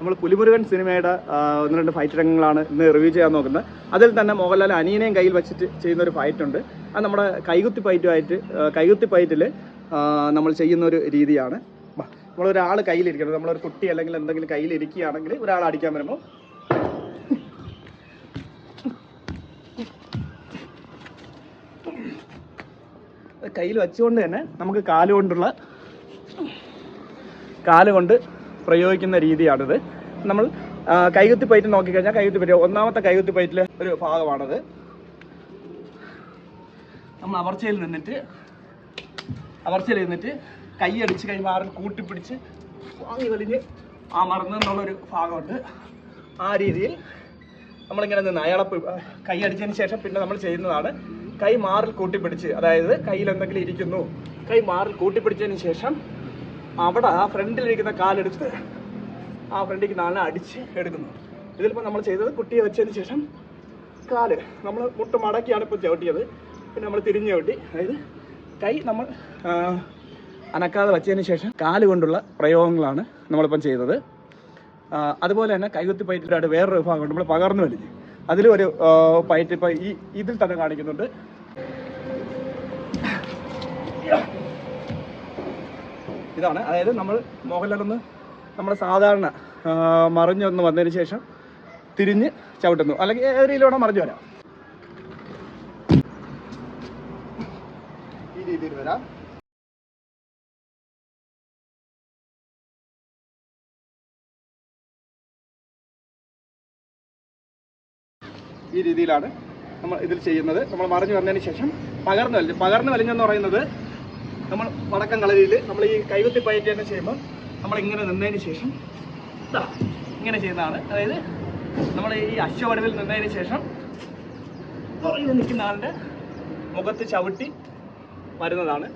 നമ്മൾ പുലിമുരുകൻ സിനിമയുടെ ഒന്ന് രണ്ട് ഫൈറ്റ് രംഗങ്ങളാണ് ഇന്ന് റിവ്യൂ ചെയ്യാൻ നോക്കുന്നത്. അതിൽ തന്നെ മോഹൻലാൽ അനിയനെയും കയ്യിൽ വെച്ചിട്ട് ചെയ്യുന്ന ഒരു ഫൈറ്റ് ഉണ്ട്. അത് നമ്മുടെ കൈകുത്തി ഫൈറ്റുമായിട്ട് കൈകുത്തി ഫൈറ്റിൽ നമ്മൾ ചെയ്യുന്ന ഒരു രീതിയാണ് നമ്മളൊരാൾ കയ്യിലിരിക്കണം. നമ്മളൊരു കുട്ടി അല്ലെങ്കിൽ എന്തെങ്കിലും കയ്യിലിരിക്കുകയാണെങ്കിൽ ഒരാൾ അടിക്കാൻ വരുമ്പോൾ കയ്യിൽ വെച്ചുകൊണ്ട് തന്നെ നമുക്ക് കാലുകൊണ്ടുള്ള കാലുകൊണ്ട് പ്രയോഗിക്കുന്ന രീതിയാണിത്. നമ്മൾ കൈകുത്തി പയറ്റ് നോക്കിക്കഴിഞ്ഞാൽ കൈകുത്തി പയറ്റ് ഒന്നാമത്തെ കൈകുത്തി പൈറ്റിലെ ഒരു ഭാഗമാണത്. നമ്മൾ അവർച്ചയിൽ നിന്നിട്ട് അവർച്ചയിൽ നിന്നിട്ട് കൈയടിച്ച് അടിച്ച് കൈമാറി കൂട്ടിപ്പിടിച്ച് വാങ്ങി വലിഞ്ഞ് അമർന്ന് എന്നുള്ളൊരു ഭാഗമുണ്ട്. ആ രീതിയിൽ നമ്മളിങ്ങനെ നിന്ന് അയാളെ കൈയടിച്ചതിന് ശേഷം പിന്നെ നമ്മൾ ചെയ്യുന്നതാണ് കൈ മാറിൽ കൂട്ടിപ്പിടിച്ച്. അതായത് കയ്യിൽ എന്തെങ്കിലും ഇരിക്കുന്നു കൈ മാറിൽ കൂട്ടിപ്പിടിച്ചതിന് ശേഷം അവിടെ ആ ഫ്രണ്ടിലിരിക്കുന്ന കാലെടുത്ത് ആ ഫ്രണ്ടിലേക്ക് നാളെ അടിച്ച് എടുക്കുന്നു. ഇതിലിപ്പോൾ നമ്മൾ ചെയ്തത് കുട്ടിയെ വെച്ചതിന് ശേഷം കാൽ നമ്മൾ മുട്ട് മടക്കിയാണ് ഇപ്പോൾ ചവിട്ടിയത്. പിന്നെ നമ്മൾ തിരിഞ്ഞ് ചവിട്ടി. അതായത് കൈ നമ്മൾ അനക്കാതെ വെച്ചതിന് ശേഷം കാൽ കൊണ്ടുള്ള പ്രയോഗങ്ങളാണ് നമ്മളിപ്പം ചെയ്തത്. അതുപോലെ തന്നെ കൈകുത്തി പയറ്റിലായിട്ട് വേറൊരു വിഭാഗമുണ്ട് നമ്മൾ പകർന്നു വലിഞ്ഞ്. അതിലും ഒരു പയറ്റ് ഈ ഇതിൽ തന്നെ കാണിക്കുന്നുണ്ട്. ഇതാണ്. അതായത് നമ്മൾ മോഹൻലാൽ ഒന്ന് നമ്മുടെ സാധാരണ മറിഞ്ഞൊന്ന് വന്നതിന് ശേഷം തിരിഞ്ഞ് ചവിട്ടുന്നു. അല്ലെങ്കിൽ ഏത് രീതിയിലൂടെ മറിഞ്ഞു വരാം. ഈ രീതിയിൽ വരാം. ഈ രീതിയിലാണ് നമ്മൾ ഇതിൽ ചെയ്യുന്നത്. നമ്മൾ മറിഞ്ഞു വന്നതിന് ശേഷം പകർന്നു വലിഞ്ഞ് പകർന്നു വലിഞ്ഞെന്ന് പറയുന്നത് നമ്മൾ വടക്കൻ കളരിയിൽ നമ്മൾ ഈ കൈവത്തി പയറ്റ് തന്നെ ചെയ്യുമ്പോൾ നമ്മൾ ഇങ്ങനെ നിന്നതിന് ശേഷം ഇങ്ങനെ ചെയ്യുന്നതാണ്. അതായത് നമ്മൾ ഈ അശ്വവടവിൽ നിന്നതിന് ശേഷം നിൽക്കുന്ന ആളുടെ മുഖത്ത് ചവിട്ടി വരുന്നതാണ്.